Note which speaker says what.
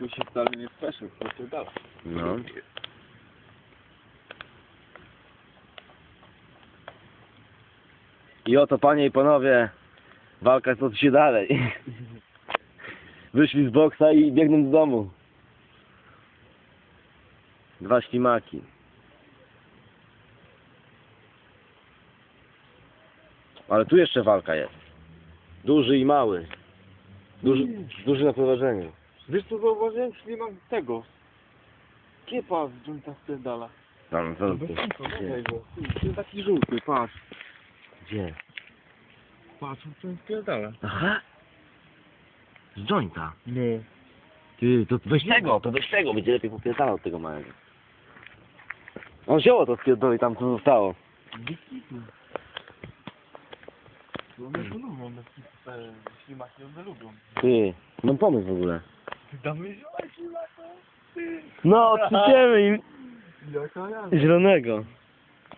Speaker 1: Tu się wcale nie speszył, to dalej.
Speaker 2: No. I oto panie i panowie, walka toczy się dalej. Wyszli z boksa i biegną do domu. Dwa ślimaki. Ale tu jeszcze walka jest. Duży i mały. Duży, duży na prowadzeniu.
Speaker 1: Wiesz co zauważyłem? Czyli mam tego. Kiepa z dżunta spierdala.
Speaker 2: Tam, co ty?
Speaker 1: Ty, Ten taki żółty, patrz.
Speaker 2: Gdzie?
Speaker 1: Patrz, on ten spierdala.
Speaker 2: Aha. Z jointa.
Speaker 1: No.
Speaker 2: Ty, to weź tego, to weź tego, będzie lepiej popierdalał od tego małego. On wzięło to spierdoli tam, co zostało.
Speaker 1: No one to lubią, te ślimaki one lubią.
Speaker 2: Ty, mam pomysł w ogóle.
Speaker 1: Damy zioła ślimaka? Ty.
Speaker 2: No, odsypiemy im
Speaker 1: Jaka jazda.
Speaker 2: zielonego.